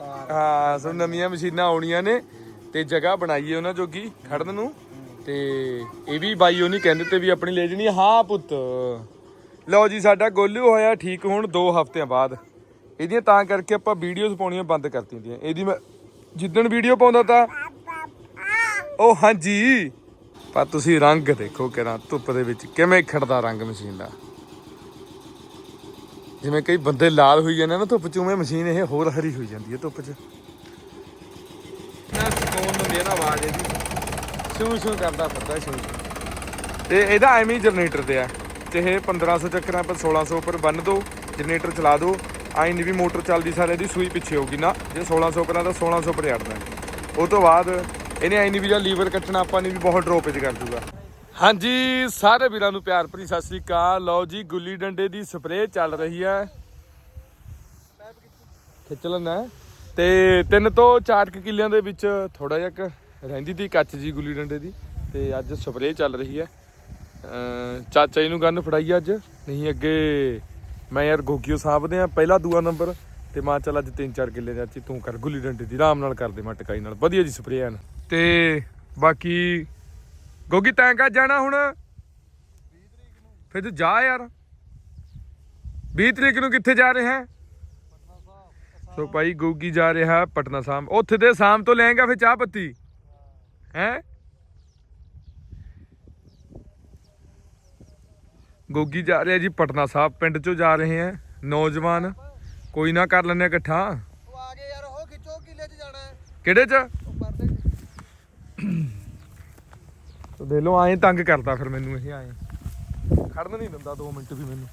ਹਾਂ, ਸੋ ਨਵੀਆਂ ਮਸ਼ੀਨਾਂ ਆਉਣੀਆਂ ਨੇ ਤੇ ਜਗ੍ਹਾ ਬਣਾਈਏ ਉਹਨਾਂ ਜੋਗੀ ਖੜਨ ਨੂੰ। ਤੇ ਇਹ ਵੀ ਬਾਈ ਉਹ ਨਹੀਂ ਕਹਿੰਦੇ ਤੇ ਵੀ ਆਪਣੀ ਲੈ ਜਣੀ ਹਾਂ ਪੁੱਤ। ਲਓ ਜੀ, ਸਾਡਾ ਗੋਲੂ ਹੋਇਆ ਠੀਕ ਹੁਣ 2 ਹਫ਼ਤਿਆਂ ਬਾਅਦ। ਇਹਦੀਆਂ ਤਾਂ ਕਰਕੇ ਆਪਾਂ ਵੀਡੀਓਜ਼ ਪਾਉਣੀਆਂ ਬੰਦ ਕਰਤੀਆਂ ਦੀਆਂ ਇਹਦੀ ਮੈਂ ਜਿੱਦਣ ਵੀਡੀਓ ਪਾਉਂਦਾ ਤਾਂ ਉਹ ਹਾਂਜੀ। ਪਰ ਤੁਸੀਂ ਰੰਗ ਦੇਖੋ ਕਿਹੜਾ ਧੁੱਪ ਦੇ ਵਿੱਚ ਕਿਵੇਂ ਖੜਦਾ ਰੰਗ ਮਸ਼ੀਨ ਦਾ। ਜਿਵੇਂ ਕਈ ਬੰਦੇ ਲਾਲ ਹੋਈ ਜਾਂਦੇ ਨਾ, ਧੁੱਪ ਚ ਉਵੇਂ ਮਸ਼ੀਨ ਇਹ ਹੋਰ ਹਰੀ ਹੋਈ ਜਾਂਦੀ ਹੈ ਧੁੱਪ ਚ। ਨਾ ਸਕੂਨ ਹੁੰਦੀ ਹੈ ਨਾ ਆਵਾਜ਼ ਇਹਦੀ। ਸ਼ੂ ਸ਼ੂ ਕਰਦਾ ਫਿਰਦਾ ਸ਼ੂ ਸ਼ੂ ਤੇ ਇਹਦਾ ਐਵੇਂ ਹੀ ਜਨਰੇਟਰ ਤੇ ਆ। ਤੇ ਇਹ 1500 ਚੱਕਰਾਂ ਪਰ 1600 ਉੱਪਰ ਬੰਨ ਦੋ, ਜਨਰੇਟਰ ਚਲਾ ਦੋ। ਆਈ ਨਹੀਂ ਵੀ ਮੋਟਰ ਚੱਲਦੀ ਸਾਰੇ ਦੀ ਸੂਈ ਪਿੱਛੇ ਹੋਊਗੀ ਨਾ। ਜੇ 1600 ਕਰਾਂ ਤਾਂ 1600 ਪਰ ਅੜਦਾ ਉਹ ਤੋਂ ਬਾਅਦ ਇਹਨੇ ਆਈ ਨਹੀਂ ਵੀ ਜਾਂ ਲੀਵਰ ਕੱਟਣਾ, ਆਪਾਂ ਨੇ ਵੀ ਬਹੁਤ ਡਰੋਪ ਕਰ ਦੂਗਾ। ਹਾਂਜੀ, ਸਾਰੇ ਵੀਰਾਂ ਨੂੰ ਪਿਆਰ ਭਰੀ ਸਤਿ ਸ੍ਰੀ ਅਕਾਲ। ਲਓ ਜੀ, ਗੁੱਲੀ ਡੰਡੇ ਦੀ ਸਪਰੇਅ ਚੱਲ ਰਹੀ ਹੈ। ਖਿੱਚ ਲੈਣਾ ਤੇ ਤਿੰਨ ਤੋਂ ਚਾਰ ਕੁ ਕਿੱਲਿਆਂ ਦੇ ਵਿੱਚ ਥੋੜਾ ਜਿਹਾ ਕੁ ਰਹਿੰਦੀ ਤੀ ਕੱਚ ਜੀ ਗੁੱਲੀ ਡੰਡੇ ਦੀ। ਤੇ ਅੱਜ ਸਪਰੇਅ ਚੱਲ ਰਹੀ ਹੈ। ਚਾਚਾ ਜੀ ਨੂੰ ਗੰਨ ਫੜਾਈ ਅੱਜ। ਨਹੀਂ, ਅੱਗੇ ਮੈਂ ਯਾਰ ਗੋਗੀਓ ਸਾਹਬਦੇ ਆ ਪਹਿਲਾ ਦੂਆ ਨੰਬਰ। ਤੇ ਮਾਂ ਚੱਲ ਅੱਜ ਤਿੰਨ ਚਾਰ ਕਿੱਲੇ ਦੇ ਅੱਜ ਤੂੰ ਕਰ ਗੁੱਲੀ ਡੰਡੇ ਦੀ, ਆਰਾਮ ਨਾਲ ਕਰਦੇ ਮੈਂ ਟਕਾਈ ਨਾਲ। ਵਧੀਆ ਜੀ ਸਪਰੇਅ ਹਨ ਤੇ ਬਾਕੀ ਗੋਗੀ ਤੈਂ ਕਾ ਜਾਣਾ ਹੁਣ? ਫਿਰ ਤੂੰ ਜਾ ਯਾਰ। 20 ਤਰੀਕ ਨੂੰ ਕਿੱਥੇ ਜਾ ਰਿਹਾ? ਹੈ ਸੋ ਭਾਈ ਗੋਗੀ ਜਾ ਰਿਹਾ ਪਟਨਾ ਸਾਹਿਬ। ਉੱਥੇ ਦੇ ਸ਼ਾਮ ਤੋਂ ਲੈਂਗਾ ਫਿਰ ਚਾਹ ਪੱਤੀ। ਹੈ? ਗੋਗੀ ਜਾ ਰਿਹਾ ਜੀ ਪਟਨਾ ਸਾਹਿਬ। ਪਿੰਡ ਚੋਂ ਜਾ ਰਹੇ ਹੈ ਨੌਜਵਾਨ। ਕੋਈ ਨਾ ਕਰ ਲੈਣੇ ਇਕੱਠਾ। ਉਹ ਆ ਗਏ ਯਾਰ ਉਹ ਖਿੱਚੋ ਕਿਲੇ 'ਚ ਜਾਣਾ ਹੈ? ਕਿਹੜੇ ਚ ਉਹ ਪਰਦੇ ਤੋ ਦੇ ਲੋ ਐਂ ਤੰਗ ਕਰਦਾ ਫਿਰ ਮੈਨੂੰ ਇਹ ਐਂ ਖੜਨ ਨਹੀਂ ਦਿੰਦਾ 2 ਮਿੰਟ ਵੀ ਮੈਨੂੰ।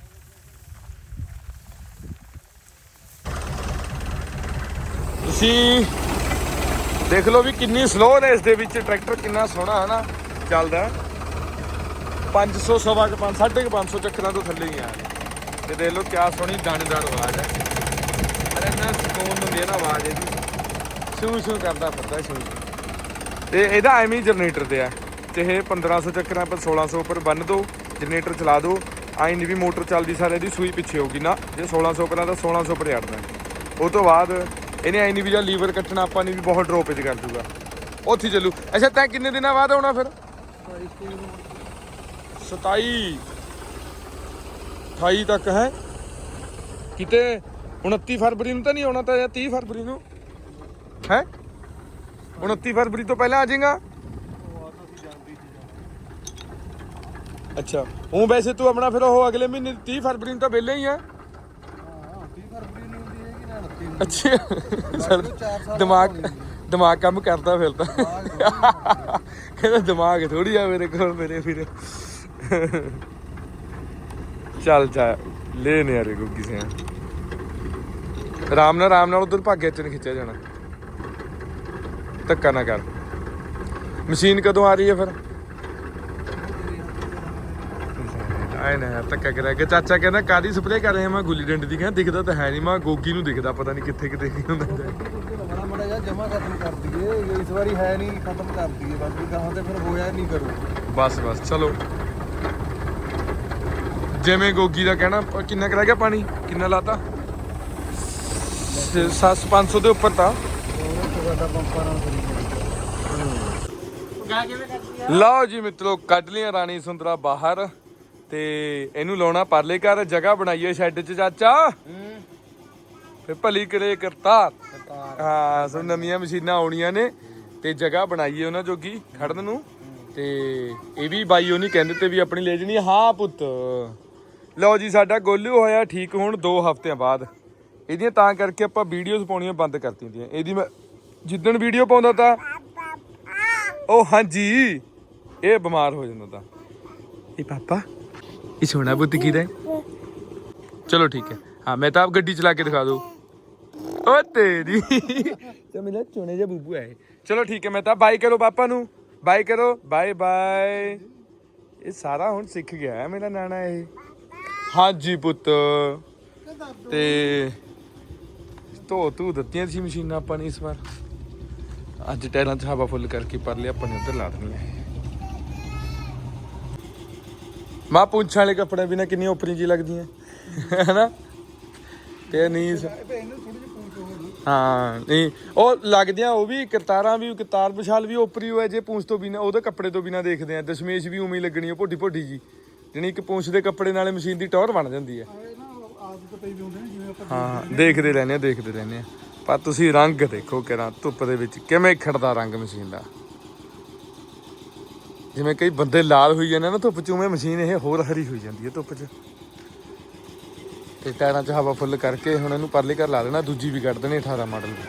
ਤੁਸੀਂ ਦੇਖ ਲਓ ਵੀ ਕਿੰਨੀ ਸਲੋ ਇਸ ਦੇ ਵਿੱਚ ਟਰੈਕਟਰ ਕਿੰਨਾ ਸੋਹਣਾ ਹੈ ਨਾ ਚੱਲਦਾ 500 ਸਵਾ ਕੇ 5 550 ਚੱਕਰਾਂ ਤੋਂ ਥੱਲੇ ਹੀ ਆ। ਤੇ ਦੇਖ ਲਓ ਕਿਆ ਸੋਹਣੀ ਦਾਣੇਦਾਰ ਆਵਾਜ਼ ਹੈ ਅਰੇ ਨਾ ਸਕੂਨ ਹੁੰਦੀ ਹੈ ਨਾ ਆਵਾਜ਼ ਇਹਦੀ। ਸ਼ੂ ਸ਼ੂ ਕਰਦਾ ਫਿਰਦਾ ਸ਼ੂ ਸ਼ੂ ਤੇ ਇਹਦਾ ਐਵੇਂ ਹੀ ਜਨਰੇਟਰ ਤੇ ਆ। ਤੇ ਇਹ 1500 ਚੱਕਰਾਂ ਪਰ 1600 ਉੱਪਰ ਬੰਨ ਦੋ ਜਨਰੇਟਰ ਚਲਾ ਦੋ ਆਈ ਨਹੀਂ ਵੀ ਮੋਟਰ ਚੱਲਦੀ ਸਾਰੇ ਦੀ ਸੂਈ ਪਿੱਛੇ ਹੋਊਗੀ। ਨਾ, ਜੇ 1600 ਕਰਾਂ ਤਾਂ 1600 ਪਰ ਅੜਦਾ ਉਹ ਤੋਂ ਬਾਅਦ ਇਹਨੇ ਆਈ ਨਹੀਂ ਵੀ ਜਾਂ ਲੀਵਰ ਕੱਟਣਾ ਆਪਾਂ ਨਹੀਂ ਵੀ ਬਹੁਤ ਡਰੋਪ ਚ ਕਰ ਦੂਗਾ। ਉੱਥੇ ਚੱਲੂ। ਅੱਛਾ, ਤੈਂ ਕਿੰਨੇ ਦਿਨਾਂ ਬਾਅਦ ਆਉਣਾ ਫਿਰ? 27 28 ਤੱਕ ਹੈ। ਕਿਤੇ 29 ਫਰਵਰੀ ਨੂੰ ਤਾਂ ਨਹੀਂ ਆਉਣਾ ਤਾਂ ਜਾਂ 30 ਫਰਵਰੀ ਨੂੰ? ਹੈ? 29 ਫਰਵਰੀ ਤੋਂ ਪਹਿਲਾਂ ਆ ਜਾਏਗਾ। ਅੱਛਾ। ਉਹ ਵੈਸੇ ਤੂੰ ਆਪਣਾ ਫਿਰ ਉਹ ਅਗਲੇ ਮਹੀਨੇ 30 ਫਰਵਰੀ ਨੂੰ ਤਾਂ ਵਿਹਲੇ ਹੀ ਆ। ਹਾਂ 30 ਫਰਵਰੀ ਨੂੰ ਹੁੰਦੀ ਹੈਗੀ ਨਾ 29 ਨੂੰ ਅੱਛਾ। ਸਾਲ ਦਿਮਾਗ ਦਿਮਾਗ ਕੰਮ ਕਰਦਾ ਫਿਰ ਤਾਂ। ਕਹਿੰਦਾ ਦਿਮਾਗ ਥੋੜੀ ਆ ਮੇਰੇ ਕੋਲ ਮੇਰੇ ਵੀਰ। ਚੱਲ ਜਾ ਲੈ ਨੇ ਯਾਰੇ ਕੋ ਕਿਸੇ ਆਰਾਮ ਨਾਲ ਆਰਾਮ ਨਾਲ ਉਧਰ ਭਾਗੇ ਚ ਖਿੱਚਿਆ ਜਾਣਾ। ਧੱਕਾ ਨਾ ਕਰ। ਮਸ਼ੀਨ ਕਦੋਂ ਆ ਰਹੀ ਹੈ ਫਿਰ? ਆਏ ਨਾ ਯਾਰ, ਧੱਕਾ ਕਰਿਆ। ਕਿ ਚਾਚਾ ਕਹਿੰਦਾ ਕਾਦੀ ਸਪਰੇਅ ਕਰ ਰਹੇ ਆ? ਮੈਂ ਗੁੱਲੀ ਡੰਡ ਦੀ। ਕਹਿੰਦਾ ਦਿਖਦਾ ਤਾਂ ਹੈ ਨਹੀਂ ਮੈਂ ਗੋਗੀ ਨੂੰ ਦਿਖਦਾ ਪਤਾ ਨਹੀਂ ਕਿੱਥੇ ਕਿੱਥੇ ਕੀ ਹੁੰਦਾ। ਬੜਾ ਮੜਾ ਜਿਹਾ ਜਮਾ ਖਤਮ ਕਰ ਦਈਏ। ਇਸ ਵਾਰੀ ਹੈ ਨਹੀਂ ਖਤਮ ਕਰ ਦਈਏ। ਬਸ ਵੀ ਕਹਾਂ ਤੇ ਫਿਰ ਹੋਇਆ ਨਹੀਂ ਕਰੂ। ਬਸ ਬਸ ਚਲੋ। ਜਿਵੇਂ ਗੋਗੀ ਦਾ ਕਹਿਣਾ ਕਿੰਨਾ ਕੁ ਰਹਿ ਗਿਆ ਪਾਣੀ? ਕਿੰਨਾ ਲਾਤਾ? 7 500 ਦੇ ਉੱਪਰ ਤਾਂ। ਕਰੀ ਲਓ ਜੀ ਮਿੱਤਰੋ ਕੱਢ ਲਿਆ ਰਾਣੀ ਸੁੰਦਰਾ ਬਾਹਰ। ਤੇ ਇਹਨੂੰ ਲਾਉਣਾ ਪਰਲੇ ਘਰ ਜਗ੍ਹਾ ਬਣਾਈਏ ਸ਼ੈੱਡ 'ਚ ਚਾਚਾ। ਫੇ ਭਲੀ ਕਰੇ ਕਰਤਾਰ। ਹਾਂ ਸੋ ਨਵੀਆਂ ਮਸ਼ੀਨਾਂ ਆਉਣੀਆਂ ਨੇ ਤੇ ਜਗ੍ਹਾ ਬਣਾਈਏ ਉਹਨਾਂ ਜੋਗੀ ਖੜਨ ਨੂੰ। ਤੇ ਇਹ ਵੀ ਬਾਈ ਉਹ ਨਹੀਂ ਕਹਿੰਦੇ ਤੇ ਵੀ ਆਪਣੀ ਲੈ ਜਣੀ ਹਾਂ ਪੁੱਤ। ਲਓ ਜੀ ਸਾਡਾ ਗੋਲੂ ਹੋਇਆ ਠੀਕ ਹੁਣ 2 ਹਫ਼ਤਿਆਂ ਬਾਅਦ। ਇਹਦੀਆਂ ਤਾਂ ਕਰਕੇ ਆਪਾਂ ਵੀਡੀਓਜ਼ ਪਾਉਣੀਆਂ ਬੰਦ ਕਰਤੀਆਂ ਦੀਆਂ ਇਹਦੀ ਮੈਂ ਜਿੱਦਣ ਵੀਡੀਓ ਪਾਉਂਦਾ ਤਾਂ ਉਹ ਹਾਂਜੀ ਇਹ ਬਿਮਾਰ ਹੋ ਜਾਂਦਾ। ਤਾਂ ਇਹ ਪਾਪਾ ਇਹ ਸੋਨਾ ਬੁੱਤ ਕਿਹਦਾ ਹੈ ਚਲੋ ਠੀਕ ਹੈ। ਹਾਂ ਮੈਂ ਤਾਂ ਆਪ ਗੱਡੀ ਚਲਾ ਕੇ ਦਿਖਾ ਦੂੰ ਓ ਤੇਰੀ। ਤੇ ਮੇਰਾ ਚੋਣੇ ਜਿਹਾ ਬੂਬੂ ਹੈ ਚਲੋ ਠੀਕ ਹੈ ਮੈਂ ਤਾਂ ਬਾਈ ਕਰੋ ਪਾਪਾ ਨੂੰ। ਬਾਈ ਕਰੋ। Bye bye. ਇਹ ਸਾਰਾ ਹੁਣ ਸਿੱਖ ਗਿਆ ਹੈ ਮੇਰਾ ਨਾਨਾ ਇਹ। ਹਾਂਜੀ ਪੁੱਤ। ਤੇ ਧੋ ਧੂ ਦਿੱਤੀਆਂ ਸੀ ਮਸ਼ੀਨਾਂ ਆਪਾਂ ਨੇ ਇਸ ਵਾਰ। ਅੱਜ ਟਾਇਰਾਂ 'ਚ ਹਵਾ ਫੁੱਲ ਕਰਕੇ ਪਰ ਲਿਆ ਆਪਾਂ ਨੇ ਉੱਧਰ ਲਾ ਦੇਣੀ ਹੈ ਮਾਂ ਪੁੰਛਾਂ ਵਾਲੇ ਕੱਪੜੇ ਬਿਨਾ ਕਿੰਨੀ ਉਪਰੀ ਜੀ ਲੱਗਦੀਆਂ। ਹੈਨਾ? ਤੇ ਨੀਸ ਇਹਨੂੰ ਥੋੜੀ ਜਿਹੀ ਪੂੰਛ ਹੋਰ ਹਾਂ, ਨਹੀਂ, ਉਹ ਲੱਗਦੀਆਂ, ਉਹ ਵੀ ਕਰਤਾਰਾਂ ਵੀ, ਕਰਤਾਰ ਵਿਸ਼ਾਲ ਵੀ ਉਪਰੀ ਹੋਇਆ ਜੇ ਪੂੰਛ ਤੋਂ ਬਿਨਾ, ਉਹਦੇ ਕੱਪੜੇ ਤੋਂ ਬਿਨਾ ਦੇਖਦੇ ਆ। ਦਸ਼ਮੇਸ਼ ਵੀ ਉਵੇਂ ਹੀ ਲੱਗਣੀ ਆ ਭੋਡੀ ਭੋਟੀ ਜੀ। ਜਾਣੀ ਇੱਕ ਪੂੰਛ ਦੇ ਕੱਪੜੇ ਨਾਲੇ ਮਸ਼ੀਨ ਦੀ ਟੌਰ ਬਣ ਜਾਂਦੀ ਹੈ ਇਹ ਨਾ ਆਦਤ ਪਈ ਵੀ ਹੁੰਦੀ ਨਾ ਜਿਵੇਂ ਆਪਾਂ ਹਾਂ, ਦੇਖਦੇ ਰਹਿੰਦੇ ਆ, ਦੇਖਦੇ ਰਹਿੰਦੇ ਆ। ਪਰ ਤੁਸੀਂ ਰੰਗ ਦੇਖੋ ਕਿਰਾਂ ਧੁੱਪ ਦੇ ਵਿੱਚ ਕਿਵੇਂ ਖੜਦਾ ਰੰਗ ਮਸ਼ੀਨ ਦਾ। ਜਿਵੇਂ ਕਈ ਬੰਦੇ ਲਾਲ ਹੋਈ ਜਾਂਦੇ ਨਾ ਧੁੱਪ ਚ, ਉਵੇਂ ਮਸ਼ੀਨ ਇਹ ਹੋਰ ਹਰੀ ਹੋਈ ਜਾਂਦੀ ਹੈ ਧੁੱਪ 'ਚ। ਤੇ ਟਾਇਰਾਂ 'ਚ ਹਵਾ ਫੁੱਲ ਕਰਕੇ ਹੁਣ ਇਹਨੂੰ ਪਰਲੇ ਘਰ ਲਾ ਦੇਣਾ, ਦੂਜੀ ਵੀ ਕੱਢ ਦੇਣੀ 18 ਮਾਡਲ ਦੀ।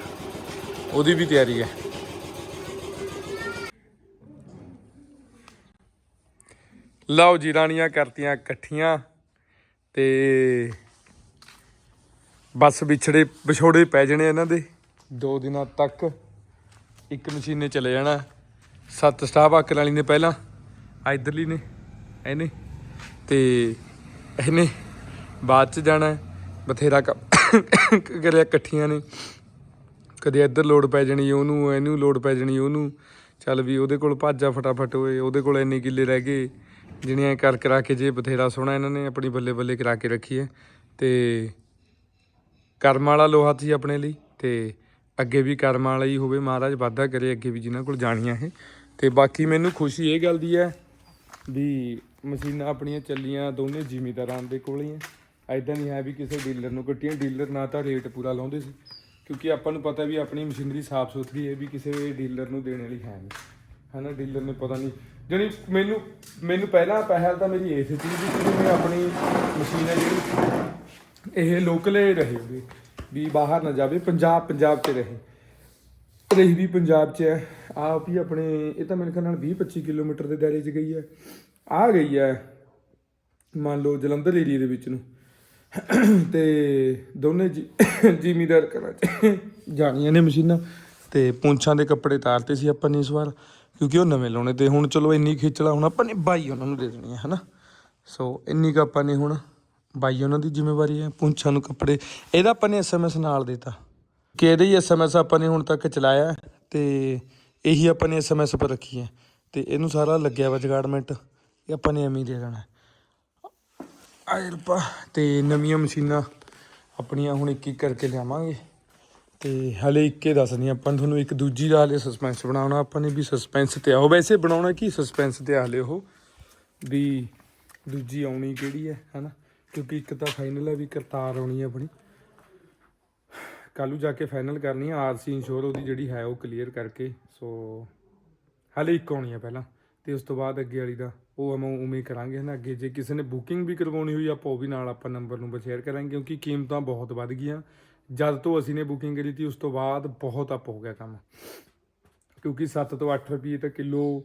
ਉਹਦੀ ਵੀ ਤਿਆਰੀ ਹੈ। ਲਓ ਜੀ, ਰਾਣੀਆਂ ਕਰਤੀਆਂ ਇਕੱਠੀਆਂ ਤੇ ਬਸ ਵਿਛੜੇ, ਵਿਛੋੜੇ ਪੈ ਜਣੇ ਇਹਨਾਂ ਦੇ। ਦੋ ਦਿਨਾਂ ਤੱਕ ਇੱਕ ਮਸ਼ੀਨੇ ਚਲੇ ਜਾਣਾ। ਸੱਤ ਸਟਾਫ ਆਕਰ ਵਾਲੀ ਨੇ ਪਹਿਲਾਂ, ਆ ਇਧਰਲੀ ਨੇ ਇਹਨੇ ਤੇ ਇਹਨੇ ਬਾਅਦ ਚ ਜਾਣਾ ਬਥੇਰਾ ਕੰਮ, ਕਰਿਆ ਇਕੱਠੀਆਂ ਨੇ, ਕਦੇ ਇੱਧਰ ਲੋਡ ਪੈ ਜਾਣੀ ਉਹਨੂੰ, ਇਹਨੂੰ ਲੋਡ ਪੈ ਜਾਣੀ ਉਹਨੂੰ, ਚੱਲ ਵੀ ਉਹਦੇ ਕੋਲ ਭਾਜਾ ਫਟਾਫਟ ਹੋਏ ਉਹਦੇ ਕੋਲ ਇੰਨੇ ਕਿੱਲੇ ਰਹਿ ਗਏ, ਜਿਹੜੀਆਂ ਕਰ ਕਰਾ ਕੇ ਜੇ ਬਥੇਰਾ ਸੋਹਣਾ ਇਹਨਾਂ ਨੇ, ਆਪਣੀ ਬੱਲੇ ਬੱਲੇ ਕਰਾ ਕੇ ਰੱਖੀ ਹੈ, ਤੇ ਕਰਮ ਵਾਲਾ ਲੋਹਾ ਸੀ ਆਪਣੇ ਲਈ, ਤੇ ਅੱਗੇ ਵੀ ਕਰਮ ਵਾਲਾ ਹੀ ਹੋਵੇ, ਮਹਾਰਾਜ ਵਾਧਾ ਕਰੇ ਅੱਗੇ ਵੀ ਜਿਨ੍ਹਾਂ ਕੋਲ ਜਾਣੀਆਂ ਇਹ। ਤੇ ਬਾਕੀ ਮੈਨੂੰ ਖੁਸ਼ੀ ਇਹ ਗੱਲ ਦੀ ਹੈ ਵੀ ਮਸ਼ੀਨਾਂ ਆਪਣੀਆਂ ਚੱਲੀਆਂ, ਦੋਨੇ ਜ਼ਿਮੀਦਾਰਾਂ ਦੇ ਕੋਲ ਹੀ ਐ ਐਦਾਂ ਨਹੀਂ ਹੈ ਵੀ ਕਿਸੇ ਡੀਲਰ ਨੂੰ ਕੱਟੀਆਂ। ਡੀਲਰ ਨਾ ਤਾਂ ਰੇਟ ਪੂਰਾ ਲਾਉਂਦੇ ਸੀ, ਕਿਉਂਕਿ ਆਪਾਂ ਨੂੰ ਪਤਾ ਵੀ ਆਪਣੀ ਮਸ਼ੀਨਰੀ ਸਾਫ਼ ਸੁਥਰੀ ਹੈ ਵੀ ਕਿਸੇ ਡੀਲਰ ਨੂੰ ਦੇਣ ਵਾਲੀ ਹੈ ਨਹੀਂ। ਹਨਾ, ਡੀਲਰ ਨੇ ਪਤਾ ਨਹੀਂ। ਜਾਣੀ ਮੈਨੂੰ ਮੈਨੂੰ ਪਹਿਲਾਂ ਪਹਿਲ ਤਾਂ ਮੇਰੀ ਇਸ ਸੀ ਦੀ ਕਿ ਮੈਂ ਆਪਣੀ ਮਸ਼ੀਨ ਹੈ ਜਿਹੜੀ, ਇਹ ਲੋਕਲ ਹੀ ਰਹੇ ਵੀ ਬਾਹਰ ਨਾ ਜਾਵੇ, ਪੰਜਾਬ ਪੰਜਾਬ 'ਚ ਰਹੇ। ਰਹੀ ਵੀ ਪੰਜਾਬ 'ਚ ਹੈ। ਆਪ ਹੀ ਆਪਣੇ, ਇਹ ਤਾਂ ਮੇਰੇ ਖਿਆਲ ਨਾਲ 20 25 ਕਿਲੋਮੀਟਰ ਦੇ ਦਾਇਰੇ 'ਚ ਗਈ ਹੈ। ਆ ਗਈ ਹੈ, ਮੰਨ ਲਓ ਜਲੰਧਰ ਏਰੀਆ ਦੇ ਵਿੱਚ ਨੂੰ। ਤੇ ਦੋਨੇ ਜ਼ਿਮੀਦਾਰ ਘਰਾਂ 'ਚ। ਜਾਣੀਆਂ ਨੇ ਮਸ਼ੀਨਾਂ। ਤੇ ਪੁੰਛਾਂ ਦੇ ਕੱਪੜੇ ਤਾਰਤੇ ਸੀ ਆਪਾਂ ਨੇ ਇਸ ਵਾਰ, ਕਿਉਂਕਿ ਉਹ ਨਵੇਂ ਲਾਉਣੇ ਤੇ ਹੁਣ ਚਲੋ ਇੰਨੀ ਖੇਚਲਾ ਹੁਣ ਆਪਾਂ ਨੇ ਬਾਈ ਉਹਨਾਂ ਨੂੰ ਦੇ ਦੇਣੀ ਹੈ, ਹਨਾ? ਸੋ ਇੰਨੀ ਕੁ ਆਪਾਂ ਨੇ ਹੁਣ ਬਾਈ, ਉਹਨਾਂ ਦੀ ਜ਼ਿੰਮੇਵਾਰੀ ਹੈ ਪੁੰਛਾਂ ਨੂੰ ਕੱਪੜੇ। ਇਹਦਾ ਆਪਾਂ ਨੇ ਐਸਐਮਐਸ ਨਾਲ ਦਿੱਤਾ। ਕਿ ਇਹਦੇ ਹੀ ਐਸਐਮਐਸ ਆਪਾਂ ਨੇ ਹੁਣ ਤੱਕ ਚਲਾਇਆ ਹੈ ਤੇ ਇਹੀ ਆਪਾਂ ਨੇ ਐਸਐਮਐਸ ਪਰ ਰੱਖੀ ਹੈ। ਤੇ ਇਹਨੂੰ ਸਾਰਾ ਲੱਗਿਆ ਵਾ ਜਗਾੜਮੈਂਟ ਇਹ ਆਪਾਂ ਨੇ ਐਵੇਂ ਹੀ ਦੇ ਦੇਣਾ ਹੈ। ਆਏ ਤੇ ਨਵੀਆਂ ਮਸ਼ੀਨਾਂ ਆਪਣੀਆਂ ਹੁਣ ਇੱਕ ਇੱਕ ਕਰਕੇ ਲਿਆਵਾਂਗੇ। ਤੇ ਹਲੇ ਇੱਕੇ ਦੱਸਦੀ ਆਪਾਂ ਤੁਹਾਨੂੰ ਇੱਕ ਦੂਜੀ ਦਾ ਹਲੇ ਸਸਪੈਂਸ ਬਣਾਉਣਾ। ਆਪਾਂ ਨੇ ਵੀ ਸਸਪੈਂਸ ਤੇ ਆਓ ਵੈਸੇ ਬਣਾਉਣਾ ਕੀ? ਸਸਪੈਂਸ ਤੇ ਆ ਹਲੇ ਉਹ। ਵੀ ਦੂਜੀ ਆਉਣੀ ਕਿਹੜੀ ਹੈ, ਹਨਾ? ਕਿਉਂਕਿ ਇੱਕ ਤਾਂ ਫਾਈਨਲ ਹੈ ਵੀ ਕਰਤਾਰ ਆਉਣੀ ਹੈ ਆਪਣੀ। ਕੱਲੂ ਜਾ ਕੇ ਫਾਈਨਲ ਕਰਨੀ ਹੈ, ਆਰਸੀ ਇੰਸ਼ੋਰ ਉਹਦੀ ਜਿਹੜੀ ਹੈ ਉਹ ਕਲੀਅਰ ਕਰਕੇ ਸੋ ਹਾਲੇ ਇੱਕ ਆਉਣੀ ਹੈ ਪਹਿਲਾਂ, ਤੇ ਉਸ ਤੋਂ ਬਾਅਦ ਅੱਗੇ ਵਾਲੀ ਦਾ, ਉਹ ਆਪਾਂ ਉਵੇਂ ਕਰਾਂਗੇ, ਹਨਾ? ਅੱਗੇ ਜੇ ਕਿਸੇ ਨੇ ਬੁਕਿੰਗ ਵੀ ਕਰਵਾਉਣੀ ਹੋਈ, ਆਪਾਂ ਉਹ ਵੀ ਨਾਲ ਆਪਾਂ ਨੰਬਰ ਨੂੰ ਸ਼ੇਅਰ ਕਰਾਂਗੇ, ਕਿਉਂਕਿ ਕੀਮਤਾਂ ਬਹੁਤ ਵੱਧ ਗਈਆਂ। ਜਦ ਤੋਂ ਅਸੀਂ ਨੇ ਬੁਕਿੰਗ ਕਰੀ ਤੀ, ਉਸ ਤੋਂ ਬਾਅਦ ਬਹੁਤ ਅਪ ਹੋ ਗਿਆ ਕੰਮ। ਕਿਉਂਕਿ 7 ਤੋਂ 8 ਰੁਪਏ ਤਾਂ ਕਿਲੋ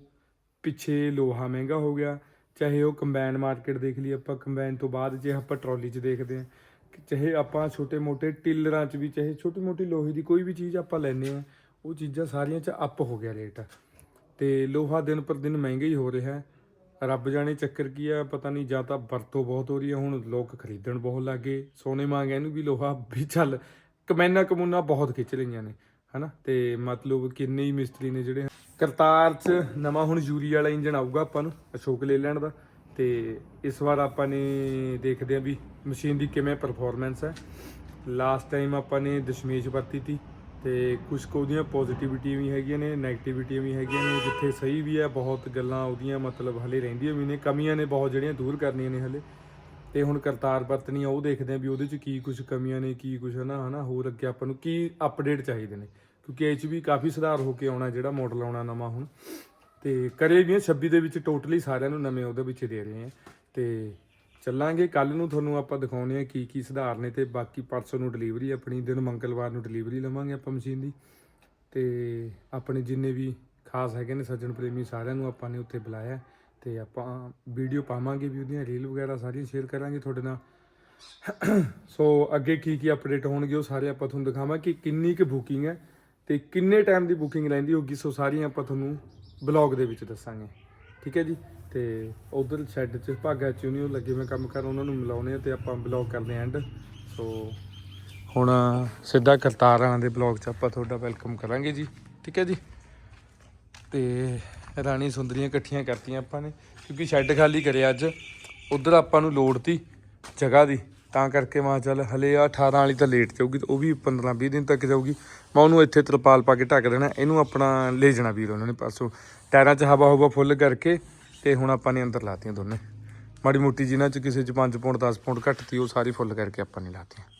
ਪਿੱਛੇ ਲੋਹਾ ਮਹਿੰਗਾ ਹੋ ਗਿਆ। ਚਾਹੇ ਉਹ ਕੰਬਾਈਨ ਮਾਰਕੀਟ ਦੇਖ ਲਈ ਆਪਾਂ ਕੰਬਾਈਨ ਤੋਂ ਬਾਅਦ ਜੇ ਆਪਾਂ ਟਰਾਲੀ 'ਚ ਦੇਖਦੇ ਹਾਂ, ਕਿ ਚਾਹੇ ਆਪਾਂ ਛੋਟੇ-ਮੋਟੇ ਟਿਲਰਾਂ 'ਚ ਵੀ, ਚਾਹੇ ਛੋਟੀ-ਮੋਟੀ ਲੋਹੇ ਦੀ ਕੋਈ ਵੀ ਚੀਜ਼ ਆਪਾਂ ਲੈਨੇ ਆ ਉਹ ਚੀਜ਼ਾਂ ਸਾਰੀਆਂ 'ਚ ਅਪ ਹੋ ਗਿਆ ਰੇਟ ਤੇ ਲੋਹਾ ਦਿਨ ਪਰ ਦਿਨ ਮਹਿੰਗਾ ਹੀ ਹੋ ਰਿਹਾ ਹੈ। ਰੱਬ ਜਾਣੇ ਚੱਕਰ ਕੀ ਆ, ਪਤਾ ਨਹੀਂ, ਜਾਂ ਤਾਂ ਵਰਤੋਂ ਬਹੁਤ ਹੋ ਰਹੀ ਹੈ, ਹੁਣ ਲੋਕ ਖਰੀਦਣ ਬਹੁਤ ਲੱਗੇ ਸੋਨੇ ਮੰਗ ਇਹਨੂੰ ਵੀ ਲੋਹਾ ਵੀ ਚੱਲ ਕਮੈਨਾ ਕਮੂਨਾ ਬਹੁਤ ਖਿੱਚ ਲਈਆਂ ਨੇ। ਹਨਾ? ਤੇ ਮਤਲਬ ਕਿੰਨੇ ਹੀ ਮਿਸਤਰੀ ਨੇ ਜਿਹੜੇ ਕਰਤਾਰ 'ਚ ਨਵਾਂ ਹੁਣ ਯੂਰੀ ਵਾਲਾ ਇੰਜਨ ਆਊਗਾ ਆਪਾਂ ਨੂੰ, ਅਸ਼ੋਕ ਲੇਲੈਂਡ ਦਾ। ਤੇ ਇਸ ਵਾਰ ਆਪਾਂ ਨੇ ਦੇਖਦੇ ਆ ਵੀ ਮਸ਼ੀਨ ਦੀ ਕਿਵੇਂ ਪਰਫਾਰਮੈਂਸ ਹੈ। ਲਾਸਟ ਟਾਈਮ ਆਪਾਂ ਨੇ ਦਸ਼ਮੇਸ਼ ਵਰਤੀ ਤੀ ਤੇ ਕੁਝ ਕੁ ਉਹਦੀਆਂ ਪੋਜ਼ਿਟਿਵਿਟੀ ਵੀ ਹੈਗੀਆਂ ਨੇ ਨੈਗੇਟਿਵਿਟੀ ਵੀ ਹੈਗੀਆਂ ਨੇ, ਜਿੱਥੇ ਸਹੀ ਵੀ ਹੈ, ਬਹੁਤ ਗੱਲਾਂ ਉਹਦੀਆਂ ਮਤਲਬ ਹਲੇ ਰਹਿੰਦੀਆਂ ਵੀ ਨੇ, ਕਮੀਆਂ ਨੇ ਬਹੁਤ ਜਿਹੜੀਆਂ ਦੂਰ ਕਰਨੀਆਂ ਨੇ ਹਲੇ। ਤੇ ਹੁਣ ਕਰਤਾਰ ਵਰਤਨੀ ਆ ਉਹ ਦੇਖਦੇ ਆ ਵੀ ਉਹਦੇ ਚ ਕੀ ਕੁਝ ਕਮੀਆਂ ਨੇ, ਕੀ ਕੁਝ ਹਨਾ ਹਨਾ, ਹੋਰ ਅੱਗੇ ਆਪਾਂ ਨੂੰ ਕੀ ਅਪਡੇਟ ਚਾਹੀਦੇ ਨੇ। ਕਿਉਂਕਿ ਇਹ ਚ ਵੀ ਕਾਫੀ ਸੁਧਾਰ ਹੋ ਕੇ ਆਉਣਾ ਜਿਹੜਾ ਮਾਡਲ ਆਉਣਾ ਨਵਾਂ ਹੁਣ। ਤੇ ਕਰੇ ਵੀ ਆ 26 ਦੇ ਵਿੱਚ ਟੋਟਲੀ ਸਾਰਿਆਂ ਨੂੰ ਨਵੇਂ ਉਹਦੇ ਵਿੱਚ ਦੇ ਰਹੇ ਆ। ਤੇ ਚੱਲਾਂਗੇ ਕੱਲ ਨੂੰ ਤੁਹਾਨੂੰ ਆਪਾਂ ਦਿਖਾਉਣੇ ਆ ਕੀ ਕੀ ਸੁਧਾਰ ਨੇ ਤੇ ਬਾਕੀ ਪਰਸੋਂ ਨੂੰ ਡਿਲੀਵਰੀ ਆਪਣੀ ਦਿਨ ਮੰਗਲਵਾਰ ਨੂੰ ਡਿਲੀਵਰੀ ਲਵਾਂਗੇ ਆਪਾਂ ਮਸ਼ੀਨ ਦੀ। ਤੇ ਆਪਣੇ ਜਿੰਨੇ ਵੀ ਖਾਸ ਹੈਗੇ ਨੇ ਸੱਜਣ ਪ੍ਰੇਮੀ ਸਾਰਿਆਂ ਨੂੰ ਆਪਾਂ ਨੇ ਉੱਥੇ ਬੁਲਾਇਆ। ਤੇ ਆਪਾਂ ਵੀਡੀਓ ਪਾਵਾਂਗੇ ਵੀ ਉਹਦੀਆਂ ਰੀਲ ਵਗੈਰਾ ਸਾਰੀਆਂ ਸ਼ੇਅਰ ਕਰਾਂਗੇ ਤੁਹਾਡੇ ਨਾਲ। ਸੋ ਅੱਗੇ ਕੀ ਕੀ ਅਪਡੇਟ ਹੋਣਗੇ ਉਹ ਸਾਰੇ ਆਪਾਂ ਤੁਹਾਨੂੰ ਦਿਖਾਵਾਂ ਕਿ ਕਿੰਨੀ ਕੁ ਬੁਕਿੰਗ ਹੈ ਤੇ ਕਿੰਨੇ ਟਾਈਮ ਦੀ ਬੁਕਿੰਗ ਰਹਿੰਦੀ ਹੋਗੀ ਸੋ ਸਾਰੀਆਂ ਆਪਾਂ ਤੁਹਾਨੂੰ ਬਲੌਗ ਦੇ ਵਿੱਚ ਦੱਸਾਂਗੇ। ਠੀਕ ਹੈ ਜੀ? ਤੇ ਉਧਰ ਸ਼ੈੱਡ 'ਚ ਭਾਗਾ ਚ ਨਹੀਂ ਉਹ ਲੱਗੇ ਮੈਂ ਕੰਮ ਕਰ, ਉਹਨਾਂ ਨੂੰ ਮਿਲਾਉਣੇ ਆ ਤੇ ਆਪਾਂ ਬਲੌਗ ਕਰਦੇ ਐਂਡ ਸੋ ਹੁਣ ਸਿੱਧਾ ਕਰਤਾਰਾਂ ਦੇ ਬਲੌਗ 'ਚ ਆਪਾਂ ਤੁਹਾਡਾ ਵੈਲਕਮ ਕਰਾਂਗੇ ਜੀ। ਠੀਕ ਹੈ ਜੀ? ਤੇ ਰਾਣੀ ਸੁੰਦਰੀਆਂ ਇਕੱਠੀਆਂ ਕਰਤੀਆਂ ਆਪਾਂ ਨੇ, ਕਿਉਂਕਿ ਸ਼ੈੱਡ ਖਾਲੀ ਕਰਿਆ ਅੱਜ। ਉਧਰ ਆਪਾਂ ਨੂੰ ਲੋੜ ਤੀ ਜਗ੍ਹਾ ਦੀ। ਤਾਂ ਕਰਕੇ ਮੈਂ ਚੱਲ ਹਲੇ ਆ 18 ਵਾਲੀ ਤਾਂ ਲੇਟ ਜਾਊਗੀ ਤੇ ਉਹ ਵੀ 15 20 ਦਿਨ ਤੱਕ ਜਾਊਗੀ। ਮੈਂ ਉਹਨੂੰ ਇੱਥੇ ਤਰਪਾਲ ਪਾ ਕੇ ਢੱਕ ਦੇਣਾ, ਇਹਨੂੰ ਆਪਣਾ ਲੈ ਜਾਣਾ ਵੀਰ ਉਹਨਾਂ ਨੇ ਪਾਸੋਂ। ਟਾਇਰਾਂ 'ਚ ਹਵਾ ਹਵਾ ਫੁੱਲ ਕਰਕੇ ਤੇ ਹੁਣ ਆਪਾਂ ਨੇ ਅੰਦਰ ਲਾਤੀਆਂ ਦੋਨੇ। ਮਾੜੀ ਮੋਟੀ ਜਿਨ੍ਹਾਂ 'ਚ ਕਿਸੇ 'ਚ 5 ਪੌਂਡ 10 ਪੌਂਡ ਘੱਟ ਤੀ, ਉਹ ਸਾਰੀ ਫੁੱਲ ਕਰਕੇ ਆਪਾਂ ਨੇ ਲਾਤੀਆਂ।